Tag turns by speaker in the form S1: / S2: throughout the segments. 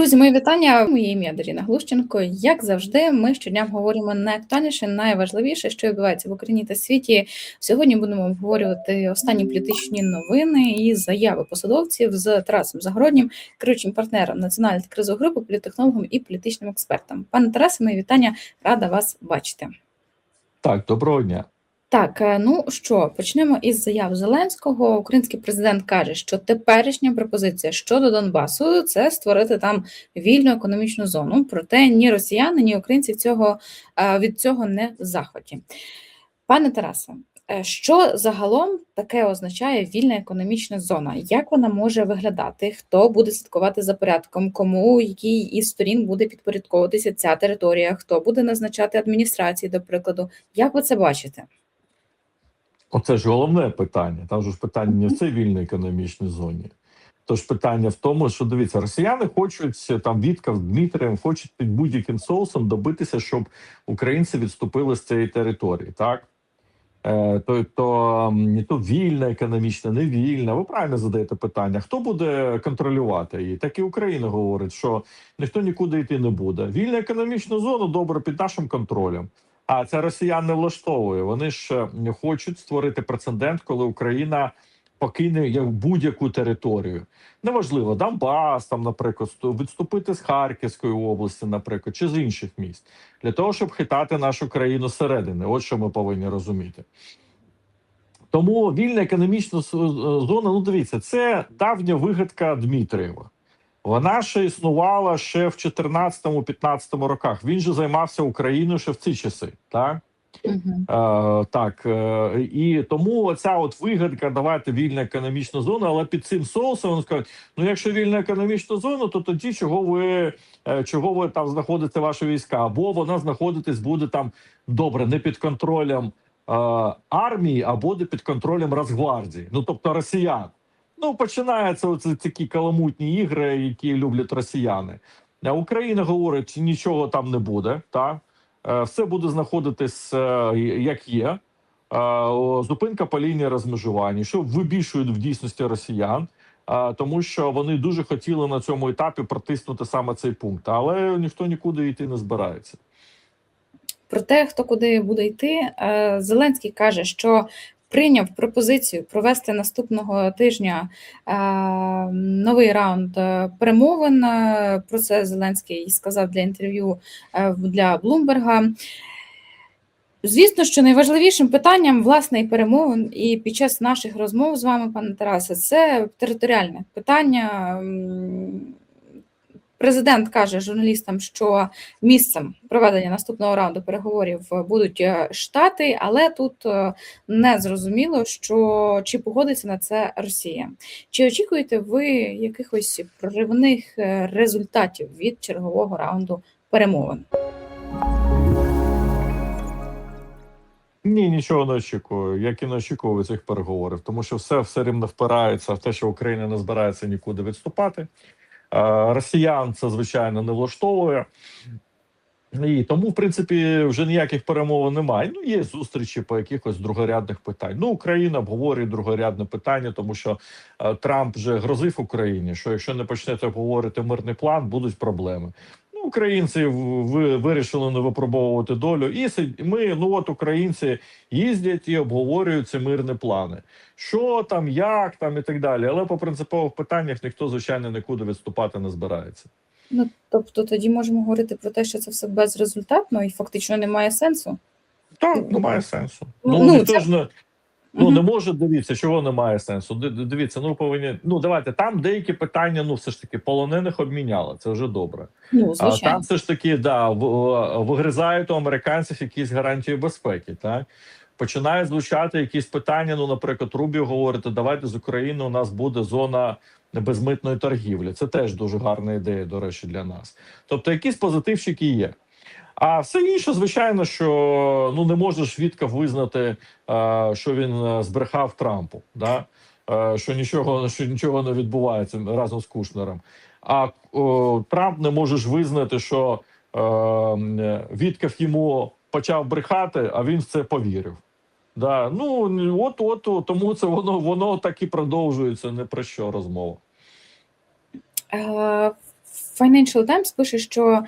S1: Друзі, мої вітання. Моє ім'я Даріна Глущенко. Як завжди, ми щодня говоримо найактуальніше, найважливіше, що відбувається в Україні та світі. Сьогодні будемо обговорювати останні політичні новини і заяви посадовців з Тарасом Загороднім, керуючим партнером національної кризової групи, політехнологом і політичним експертом. Пане Тарасе, мої вітання, рада вас бачити.
S2: Так, доброго дня.
S1: Так, е, ну що, почнемо із заяв Зеленського. Український президент каже, що теперішня пропозиція щодо Донбасу це створити там вільну економічну зону. Проте ні росіяни, ні українці цього е, від цього не в захваті. Пане Тарасе, е, що загалом таке означає вільна економічна зона? Як вона може виглядати? Хто буде слідкувати за порядком? Кому який із сторін буде підпорядковуватися ця територія? Хто буде назначати адміністрації, до прикладу? Як ви це бачите?
S2: Оце ж головне питання. Там же ж питання не в цій вільній економічній зоні. Тож питання в тому, що дивіться, росіяни хочуть там Вітка з Дмитрієм, хочуть під будь-яким соусом добитися, щоб українці відступили з цієї території. Так е, то, то, то вільна економічна, не вільна. Ви правильно задаєте питання. Хто буде контролювати її? Так і Україна говорить, що ніхто нікуди йти не буде. Вільна економічна зона добре під нашим контролем. А це росіян не влаштовує. Вони ж е, хочуть створити прецедент, коли Україна покине як будь-яку територію. Неважливо, Донбас, там, наприклад, відступити з Харківської області, наприклад, чи з інших міст, для того, щоб хитати нашу країну зсередини. От що ми повинні розуміти. Тому вільна економічна е, зона, ну дивіться, це давня вигадка Дмитрієва. Вона ще існувала ще в 14-15 роках. Він же займався Україною ще в ці часи. Так,
S1: Угу.
S2: е, так е, і тому оця от вигадка, давайте вільна економічна зона, але під цим соусом вони скажуть: ну якщо вільна економічна зона, то тоді чого ви е, чого ви там знаходите ваші війська? Або вона знаходитись буде там добре, не під контролем е, армії, а буде під контролем Росгвардії, ну тобто росіян. Ну, починаються оці такі каламутні ігри, які люблять росіяни. А Україна говорить, що нічого там не буде. Так? Е, Все буде знаходитись е, як є. Е, Зупинка по лінії розмежування, що вибільшують в дійсності росіян, е, тому що вони дуже хотіли на цьому етапі протиснути саме цей пункт, але ніхто нікуди йти не збирається.
S1: Про те, хто куди буде йти, е, Зеленський каже, що прийняв пропозицію провести наступного тижня е, новий раунд е, перемовин. Е, Про це Зеленський сказав для інтерв'ю для Блумберга. Звісно, що найважливішим питанням власне і перемовин, і під час наших розмов з вами, пане Тарасе, це територіальне питання. Президент каже журналістам, що місцем проведення наступного раунду переговорів будуть е, штати, але тут е, не зрозуміло, що чи погодиться на це Росія. Чи очікуєте ви якихось проривних е, результатів від чергового раунду перемовин?
S2: Ні, нічого не очікую. Як і не очікую цих переговорів, тому що все все рівно впирається в те, що Україна не збирається нікуди відступати. Е, Росіян це звичайно не влаштовує. І тому, в принципі, вже ніяких перемовин немає. Ну, є зустрічі по якихось другорядних питань. Ну, Україна обговорює другорядне питання, тому що е, Трамп вже грозив Україні, що якщо не почнете обговорити мирний план, будуть проблеми. Ну, українці вирішили не випробовувати долю. І ми, ну от українці їздять і обговорюють ці мирні плани. Що там, як там і так далі. Але по принципових питаннях ніхто, звичайно, нікуди відступати не збирається.
S1: Ну тобто тоді можемо говорити про те, що це все безрезультатно і фактично немає сенсу.
S2: Так, немає сенсу.
S1: Ну,
S2: Ну,
S1: ну,
S2: ніхто
S1: це-
S2: ж не. Ну, не може дивіться, чого немає сенсу. Ди- ди- Дивіться, ну повинні. Ну давайте там деякі питання, ну все ж таки, полонених обміняли. Це вже добре.
S1: Ну,
S2: А там все ж таки да, в- вигризають у американців якісь гарантії безпеки. Так починають звучати якісь питання. Ну, наприклад, Рубіо говорить, давайте з України у нас буде зона безмитної торгівлі. Це теж дуже гарна ідея, до речі, для нас. Тобто, якісь позитивчики є. А все інше, звичайно, що ну не можна швидко визнати, е, що він е, збрехав Трампу, да? е, що нічого що нічого не відбувається разом з Кушнером. А о, Трамп не може ж визнати, що е, м, йому почав брехати, а він в це повірив. Да, ну от, от тому це воно воно так і продовжується. Не про що розмова.
S1: Financial Times пише, що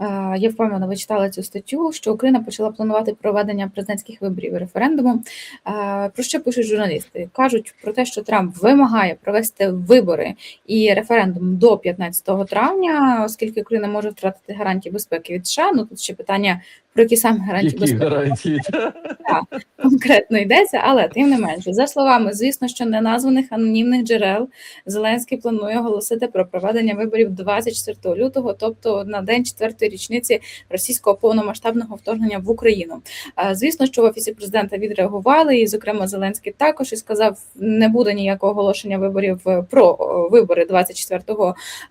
S1: е, я впевнена, ви читали цю статтю, що Україна почала планувати проведення президентських виборів референдуму. Е, Про що пишуть журналісти? Кажуть про те, що Трамп вимагає провести вибори і референдум до 15 травня, оскільки Україна може втратити гарантії безпеки від США. Ну тут ще питання про які саме гарантії
S2: Які
S1: безпеки
S2: гарантії?
S1: конкретно йдеться, але тим не менше, за словами, звісно, що неназваних анонімних джерел Зеленський планує оголосити про проведення виборів 24 лютого, тобто на день четвертої річниці російського повномасштабного вторгнення в Україну. Е, Звісно, що в офісі президента відреагували, і, зокрема, Зеленський також і сказав, не буде ніякого оголошення виборів е, про е, вибори 24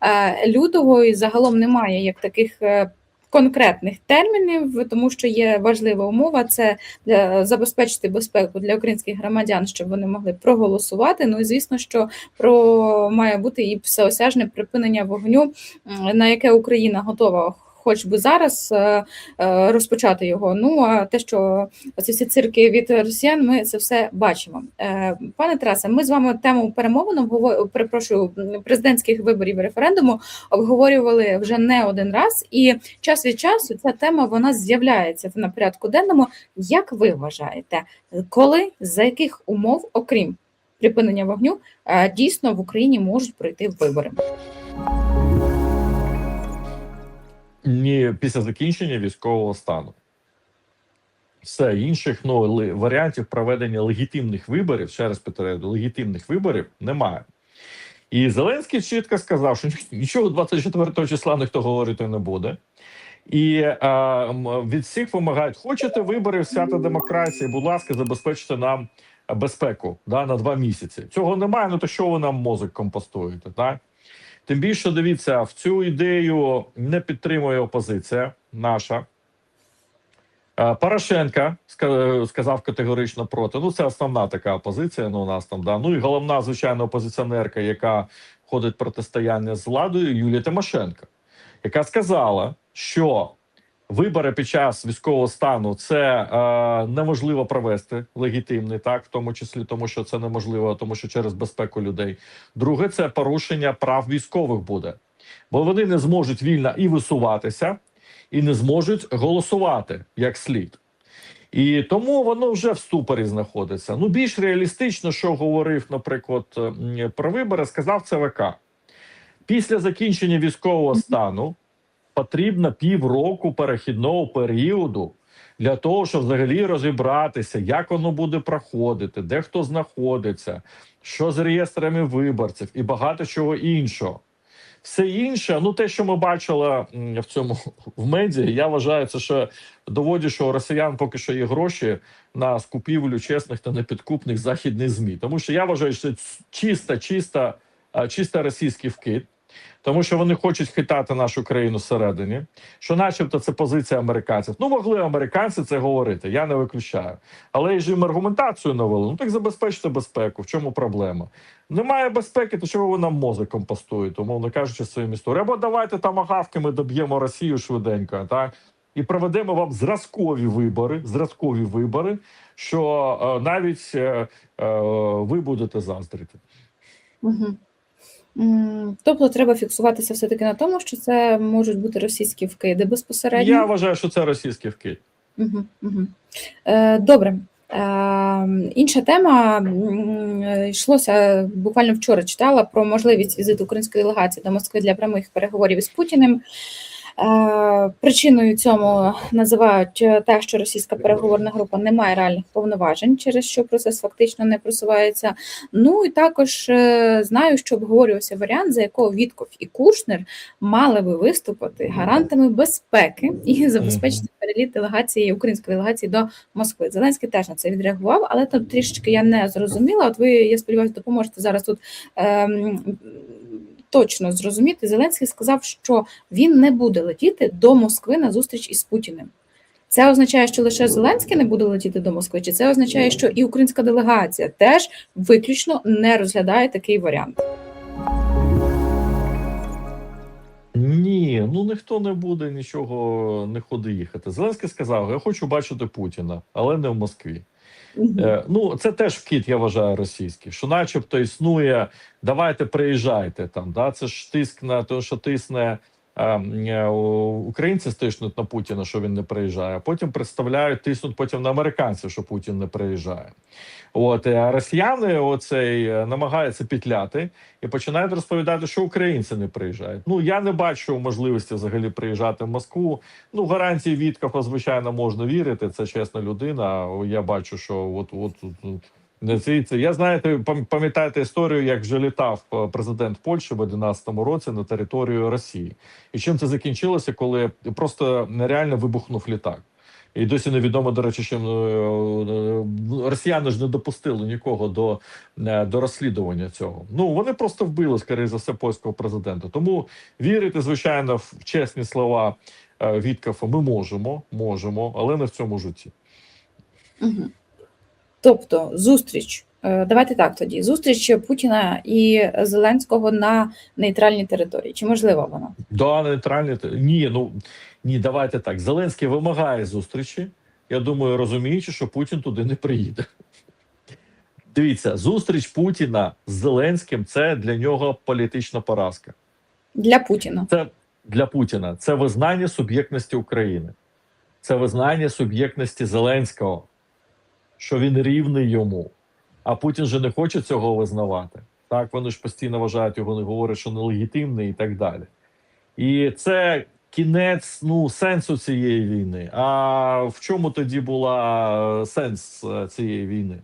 S1: е, лютого, і загалом немає як таких. Е, Конкретних термінів, тому що є важлива умова це для забезпечити безпеку для українських громадян, щоб вони могли проголосувати. Ну і звісно, що про має бути і всеосяжне припинення вогню, на яке Україна готова. Хоч би зараз е, е, розпочати його. Ну а те, що оці всі цирки від росіян, ми це все бачимо. Е, Пане Тарасе, ми з вами тему перемовин перепрошую президентських виборів референдуму обговорювали вже не один раз, і час від часу ця тема вона з'являється на порядку денному. Як ви вважаєте, коли за яких умов, окрім припинення вогню, дійсно в Україні можуть пройти вибори?
S2: Ні, після закінчення військового стану. Все інших ну, варіантів проведення легітимних виборів, ще раз повторяю, легітимних виборів немає. І Зеленський чітко сказав, що нічого 24 числа ніхто говорити не буде. І м, від всіх вимагають: хочете виборів свята демократії, будь ласка, забезпечте нам безпеку да, на два місяці. Цього немає, ну то що ви нам мозок компостуєте? Так? Тим більше дивіться, в цю ідею не підтримує опозиція наша. Е, Порошенка сказав категорично проти. Ну, це основна така опозиція. Ну, у нас там да. Ну і головна, звичайно, опозиціонерка, яка входить в протистояння з владою, Юлія Тимошенко, яка сказала, що вибори під час військового стану це е, неможливо провести легітимний, так в тому числі тому, що це неможливо, тому що через безпеку людей. Друге, це порушення прав військових буде, бо вони не зможуть вільно і висуватися, і не зможуть голосувати як слід. І тому воно вже в ступорі знаходиться. Ну, більш реалістично, що говорив, наприклад, про вибори, сказав ЦВК. Після закінчення військового стану потрібно півроку перехідного періоду для того, щоб взагалі розібратися, як воно буде проходити, де хто знаходиться, що з реєстрами виборців і багато чого іншого. Все інше, ну те, що ми бачили в цьому в медіа, я вважаю, це ще доводить, що у росіян поки що є гроші на скупівлю чесних та непідкупних західних змі. Тому що я вважаю, що це чисто, чисто, чисто російський вкид. Тому що вони хочуть хитати нашу країну всередині, що, начебто, це позиція американців. Ну, могли американці це говорити, я не виключаю. Але і ж їм аргументацію навели. Ну так забезпечте безпеку. В чому проблема? Немає безпеки, то чого ви нам мозок компостуєте, умовно кажучи, своїм історією. Або давайте там агавки, ми доб'ємо Росію швиденько, так? І проведемо вам зразкові вибори, зразкові вибори, що е, навіть е, е, ви будете заздрити.
S1: Угу. Тобто треба фіксуватися все-таки на тому, що це можуть бути російські вкиди безпосередньо.
S2: Я вважаю, що це російські вкиди.
S1: Угу, угу. Е, добре. Е, інша тема йшлося буквально вчора читала про можливість візиту української делегації до Москви для прямих переговорів із Путіним. Е, Причиною цьому називають е, те, що російська переговорна група не має реальних повноважень, через що процес фактично не просувається. Ну і також е, знаю, що обговорювався варіант, за якого Вітков і Кушнер мали би виступити гарантами безпеки і забезпечити переліт делегації української делегації до Москви. Зеленський теж на це відреагував, але тут трішечки я не зрозуміла. От ви, я сподіваюся, допоможете зараз тут. Ем, Точно зрозуміти, Зеленський сказав, що він не буде летіти до Москви на зустріч із Путіним. Це означає, що лише Зеленський не буде летіти до Москви, чи це означає, що і українська делегація теж виключно не розглядає такий варіант?
S2: Ні, ну ніхто не буде нічого не ходи їхати. Зеленський сказав: я хочу бачити Путіна, але не в Москві. Е, ну, це теж вкіт, я вважаю, російський, що, начебто, існує, давайте приїжджайте там. Да? Це ж тиск на те, що тисне українці стиснуть на Путіна, що він не приїжджає, а потім представляють, тиснуть потім на американців, що Путін не приїжджає. От а росіяни оцей е, намагаються петляти і починають розповідати, що українці не приїжджають. Ну я не бачу можливості взагалі приїжджати в Москву. Ну гарантії Віткафа, звичайно, можна вірити. Це чесна людина. Я бачу, що от. от це я знаєте, пам'ятаєте історію, як вже літав е, президент Польщі в 11 році на територію Росії, і чим це закінчилося, коли просто нереально вибухнув літак. І досі невідомо, до речі, чим е, е, росіяни ж не допустили нікого до, до розслідування цього. Ну вони просто вбили, скоріше за все, польського президента. Тому вірити, звичайно, в чесні слова Віткафа ми можемо, можемо, але не в цьому житті.
S1: Угу. Тобто, зустріч. е, Давайте так тоді. Зустріч Путіна і Зеленського на нейтральній території. Чи можливо вона?
S2: Да, нейтральні ні, ну ні, давайте так. Зеленський вимагає зустрічі. Я думаю, розуміючи, що Путін туди не приїде. Дивіться, зустріч Путіна з Зеленським це для нього політична поразка.
S1: Для Путіна.
S2: Це для Путіна це визнання суб'єктності України, це визнання суб'єктності Зеленського, що він рівний йому. А Путін же не хоче цього визнавати. Так, вони ж постійно вважають його, не говорять, що нелегітимний і так далі. І це кінець ну, сенсу цієї війни. А в чому тоді була е, сенс е, цієї війни?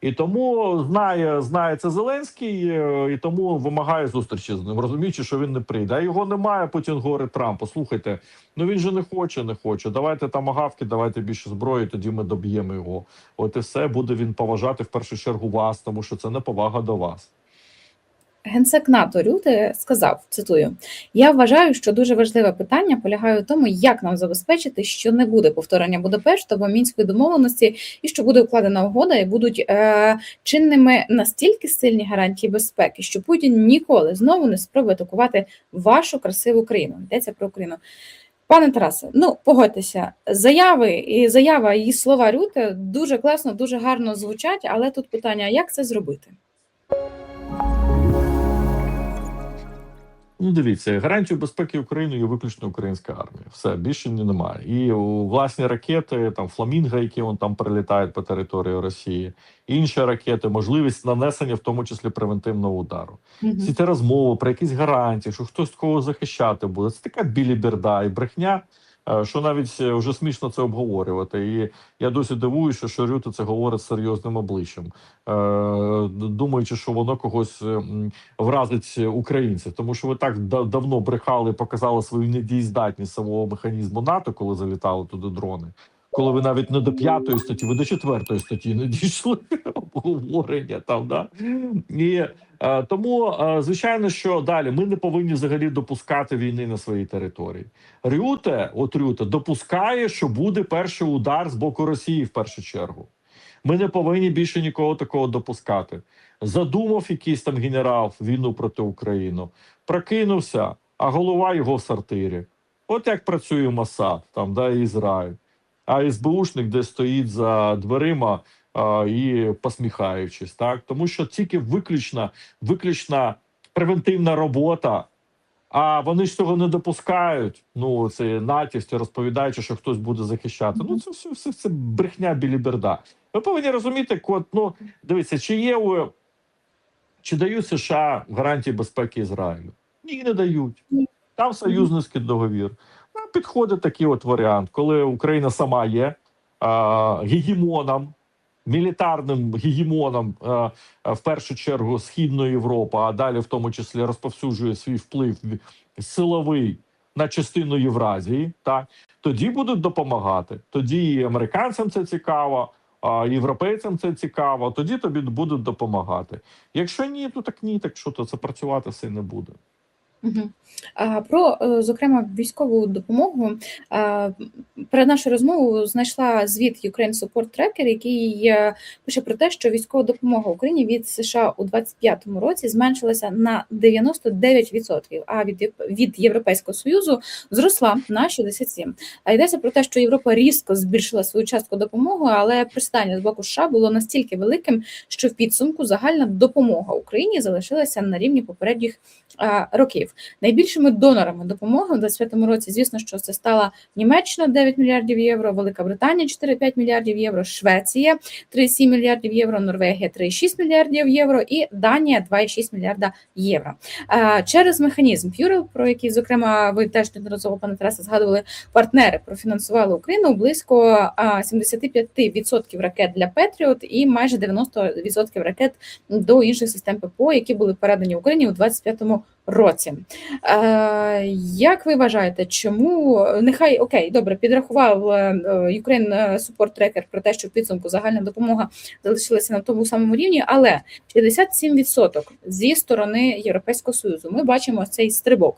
S2: І тому знає, знає це Зеленський, е, і тому вимагає зустрічі з ним, розуміючи, що він не прийде. А його немає. Путін говорить Трампу. Слухайте, ну він же не хоче, не хоче. Давайте там агавки, давайте більше зброї. Тоді ми доб'ємо його. От і все буде він поважати в першу чергу вас, тому що це не повага до вас.
S1: Генсек НАТО Рюте сказав: цитую: Я вважаю, що дуже важливе питання полягає у тому, як нам забезпечити, що не буде повторення Будапешту або мінської домовленості, і що буде укладена угода, і будуть е, чинними настільки сильні гарантії безпеки, що Путін ніколи знову не спробує атакувати вашу красиву країну. Йдеться про Україну. Пане Тарасе, ну погодьтеся, заяви і заява і слова Рюте дуже класно, дуже гарно звучать, але тут питання: як це зробити?
S2: Ну, дивіться, гарантію безпеки України є виключно українська армія. Все більше ні немає. І власні ракети, там фламінга, які вон там прилітають по території Росії, інші ракети, можливість нанесення, в тому числі превентивного удару.
S1: Мгм.
S2: Всі ті розмови про якісь гарантії, що хтось кого захищати буде. Це така біліберда і брехня, що навіть е, вже смішно це обговорювати. І я досі дивуюся, що Рюта це говорить з серйозним обличчям, е, думаючи, що воно когось е, вразить українців. Тому що ви так да- давно брехали, показали свою недієздатність самого механізму НАТО, коли залітали туди дрони. Коли ви навіть не до п'ятої статті, ви до четвертої статті не дійшли обговорення там, да? І е, тому, е, звичайно, що далі ми не повинні взагалі допускати війни на своїй території. Рюте, от Рюте, допускає, що буде перший удар з боку Росії в першу чергу. Ми не повинні більше нікого такого допускати. Задумав якийсь там генерал війну проти України, прокинувся, а голова його в сортирі. От як працює Масад, там да Ізраїль. А СБУшник, де стоїть за дверима а, і посміхаючись, так тому що тільки виключна, виключна превентивна робота. А вони ж цього не допускають. Ну це натівські, розповідаючи, що хтось буде захищати. Ну це все, все, це брехня біліберда. Ви повинні розуміти, кот. Ну дивіться, чи є у чи дають США гарантії безпеки Ізраїлю? Ні, не дають. Там союзницький договір. А підходить такий от варіант, коли Україна сама є а, гегемоном, мілітарним гегемоном а, в першу чергу Східної Європи, а далі в тому числі розповсюджує свій вплив силовий на частину Євразії, так тоді будуть допомагати. Тоді і американцям це цікаво, а європейцям це цікаво. Тоді тобі будуть допомагати. Якщо ні, то так ні, так що то це працювати все не буде.
S1: Про, е, зокрема, військову допомогу. Перед нашою розмовою знайшла звіт Ukraine Support Tracker, який пише про те, що військова допомога Україні від США у 2025 році зменшилася на 99%, а від, від Європейського Союзу зросла на 67%. А йдеться про те, що Європа різко збільшила свою частку допомоги, але пристання з боку США було настільки великим, що в підсумку загальна допомога Україні залишилася на рівні попередніх років. Мільярдів. Найбільшими донорами допомоги у 2025 році, звісно, що це стала Німеччина 9 мільярдів євро, Велика Британія 4-5 мільярдів євро, Швеція 3,7 мільярдів євро, Норвегія 3,6 мільярдів євро і Данія 2,6 мільярда євро. Через механізм Purell, про який, зокрема, ви теж неодноразово, пане Тарасе, згадували, партнери профінансували Україну близько а, 75% ракет для Петріот і майже 90% ракет до інших систем ППО, які були передані Україні у 2025 році. Е, як ви вважаєте, чому нехай окей, добре, підрахував е, е, Ukraine Support Tracker про те, що в підсумку загальна допомога залишилася на тому самому рівні, але 67% зі сторони Європейського Союзу ми бачимо цей стрибок.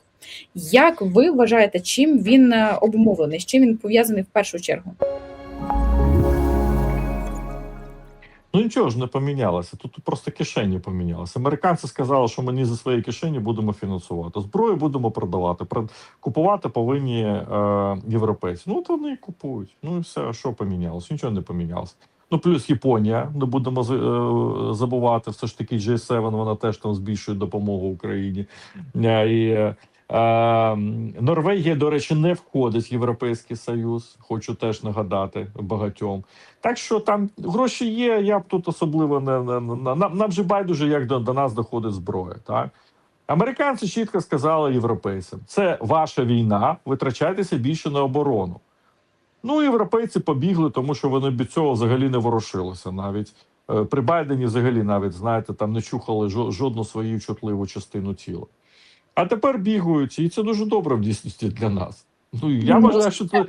S1: Як ви вважаєте, чим він е, обумовлений, з чим він пов'язаний в першу чергу?
S2: Ну нічого ж не помінялося. Тут просто кишені помінялися. Американці сказали, що ми ні за свої кишені будемо фінансувати. Зброю будемо продавати. Про- Купувати повинні е, європейці. Ну, от вони і купують. Ну і все, що помінялося? Нічого не помінялося. Ну, плюс Японія, не будемо е, забувати, все ж таки G7, вона теж там збільшує допомогу Україні. Е, І, е, Норвегія, до речі, не входить в Європейський Союз. Хочу теж нагадати багатьом. Так що там гроші є. Я б тут особливо не, не, не нам, нам же байдуже, як до, до нас доходить зброя. Так американці чітко сказали європейцям: це ваша війна, витрачайтеся більше на оборону. Ну, європейці побігли, тому що вони від цього взагалі не ворушилися. Навіть е, при Байдені, взагалі, навіть знаєте, там не чухали жодну свою чутливу частину тіла. А тепер бігають, і це дуже добре в дійсності для нас. Ну я
S1: Ну,
S2: вважаю, що це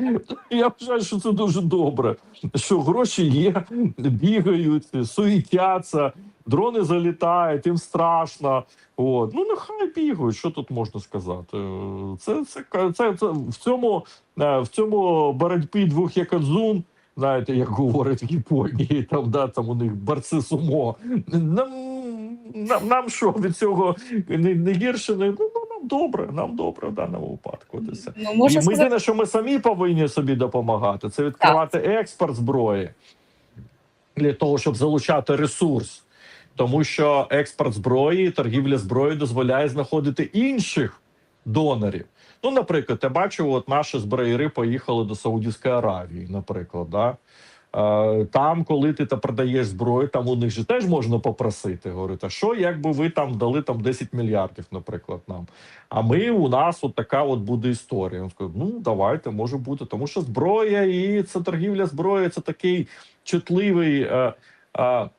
S2: я вважаю, що це дуже добре. Що гроші є, бігають, суетяться, дрони залітають, їм страшно. От. Ну нехай бігають. Що тут можна сказати? Це це, це, це в цьому е, в цьому боротьбі двох якадзун. Знаєте, як говорять в Японії, там да там у них борці сумо. Нам нам, нам що від цього не, не гірше, не ну, ну, нам добре, нам добре в даному випадку.
S1: Ну
S2: І ми єдине, що ми самі повинні собі допомагати, це відкривати експорт зброї для того, щоб залучати ресурс. Тому що експорт зброї, торгівля зброєю дозволяє знаходити інших донорів. Ну, наприклад, я бачу, от наші зброєри поїхали до Саудівської Аравії, наприклад, да. Е, Там, коли ти та продаєш зброю, там у них же теж можна попросити. Говорити, а що якби ви там дали там 10 мільярдів, наприклад, нам. А ми у нас от така от буде історія. Він сказав, ну давайте, може бути, тому що зброя і це торгівля зброєю, це такий чутливий. Е,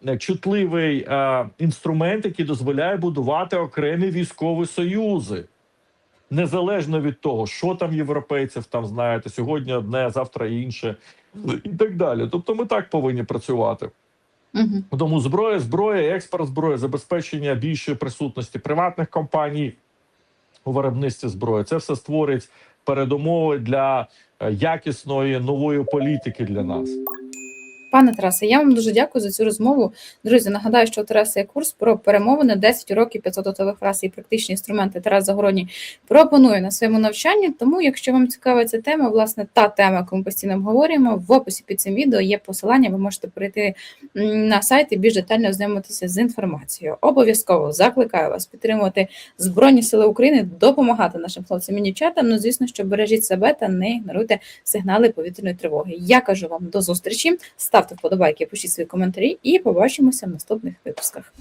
S2: е, Чутливий е, інструмент, який дозволяє будувати окремі військові союзи, незалежно від того, що там європейців там знаєте, сьогодні одне, завтра інше, і так далі. Тобто, ми так повинні працювати.
S1: Мгм.
S2: Тому зброя, зброя, експорт зброї, забезпечення більшої присутності приватних компаній у виробництві зброї. Це все створить передумови для е, якісної нової політики для нас.
S1: Пане Тарасе, я вам дуже дякую за цю розмову. Друзі, нагадаю, що у Тараса є курс про перемовини 10 років 500 готових фраз і практичні інструменти. Тарас Загородній пропонує на своєму навчанні. Тому, якщо вам цікава ця тема, власне, та тема, яку ми постійно обговорюємо, в описі під цим відео є посилання. Ви можете перейти на сайт і більш детально ознайомитися з інформацією. Обов'язково закликаю вас підтримувати Збройні Сили України, допомагати нашим хлопцям і дівчатам. Ну, звісно, що бережіть себе та не ігноруйте сигнали повітряної тривоги. Я кажу вам до зустрічі. Ставте вподобайки, пишіть свої коментарі і побачимося в наступних випусках.